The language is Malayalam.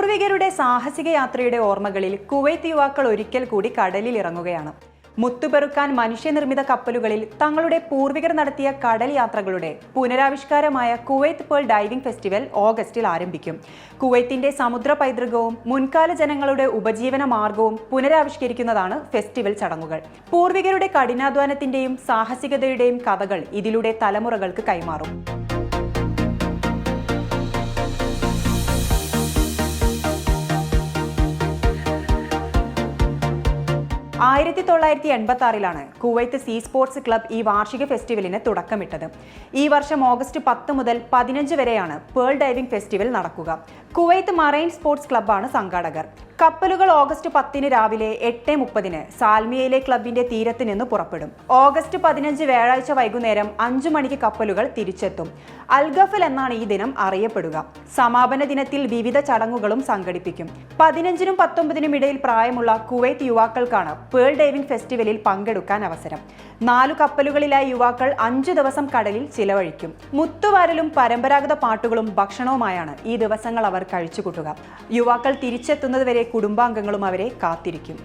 പൂർവികരുടെ സാഹസിക യാത്രയുടെ ഓർമ്മകളിൽ കുവൈത്ത് യുവാക്കൾ ഒരിക്കൽ കൂടി കടലിൽ ഇറങ്ങുകയാണ്. മുത്തുപെറുക്കാൻ മനുഷ്യനിർമ്മിത കപ്പലുകളിൽ തങ്ങളുടെ പൂർവികർ നടത്തിയ കടൽ യാത്രകളുടെ പുനരാവിഷ്കാരമായ കുവൈത്ത് പേൾ ഡൈവിംഗ് ഫെസ്റ്റിവൽ ഓഗസ്റ്റിൽ ആരംഭിക്കും. കുവൈത്തിന്റെ സമുദ്ര പൈതൃകവും മുൻകാല ജനങ്ങളുടെ ഉപജീവന മാർഗവും പുനരാവിഷ്കരിക്കുന്നതാണ് ഫെസ്റ്റിവൽ ചടങ്ങുകൾ. പൂർവികരുടെ കഠിനാധ്വാനത്തിന്റെയും സാഹസികതയുടെയും കഥകൾ ഇതിലൂടെ തലമുറകൾക്ക് കൈമാറും. ആയിരത്തി തൊള്ളായിരത്തി എൺപത്തി ആറിലാണ് കുവൈത്ത് സീ സ്പോർട്സ് ക്ലബ് ഈ വാർഷിക ഫെസ്റ്റിവലിന് തുടക്കമിട്ടത്. ഈ വർഷം ഓഗസ്റ്റ് പത്ത് മുതൽ പതിനഞ്ച് വരെയാണ് പേൾ ഡൈവിംഗ് ഫെസ്റ്റിവൽ നടക്കുക. കുവൈത്ത് മറൈൻ സ്പോർട്സ് ക്ലബ്ബാണ് സംഘാടകർ. കപ്പലുകൾ ഓഗസ്റ്റ് പത്തിന് രാവിലെ എട്ട് മുപ്പതിന് സാൽമിയയിലെ ക്ലബിന്റെ തീരത്ത് നിന്ന് പുറപ്പെടും. ഓഗസ്റ്റ് പതിനഞ്ച് വ്യാഴാഴ്ച വൈകുന്നേരം അഞ്ചു മണിക്ക് കപ്പലുകൾ തിരിച്ചെത്തും. അൽഗഫൽ എന്നാണ് ഈ ദിനം അറിയപ്പെടുക. സമാപന ദിനത്തിൽ വിവിധ ചടങ്ങുകളും സംഘടിപ്പിക്കും. പതിനഞ്ചിനും പത്തൊമ്പതിനും ഇടയിൽ പ്രായമുള്ള കുവൈത്ത് യുവാക്കൾക്കാണ് പേൾ ഡൈവിംഗ് ഫെസ്റ്റിവലിൽ പങ്കെടുക്കാൻ അവസരം. നാലു കപ്പലുകളിലായി യുവാക്കൾ അഞ്ചു ദിവസം കടലിൽ ചിലവഴിക്കും. മുത്തുവാരലും പരമ്പരാഗത പാട്ടുകളും ഭക്ഷണവുമായാണ് ഈ ദിവസങ്ങൾ അവർ കഴിച്ചുകൂട്ടുക. യുവാക്കൾ തിരിച്ചെത്തുന്നതുവരെ കുടുംബാംഗങ്ങളും അവരെ കാത്തിരിക്കും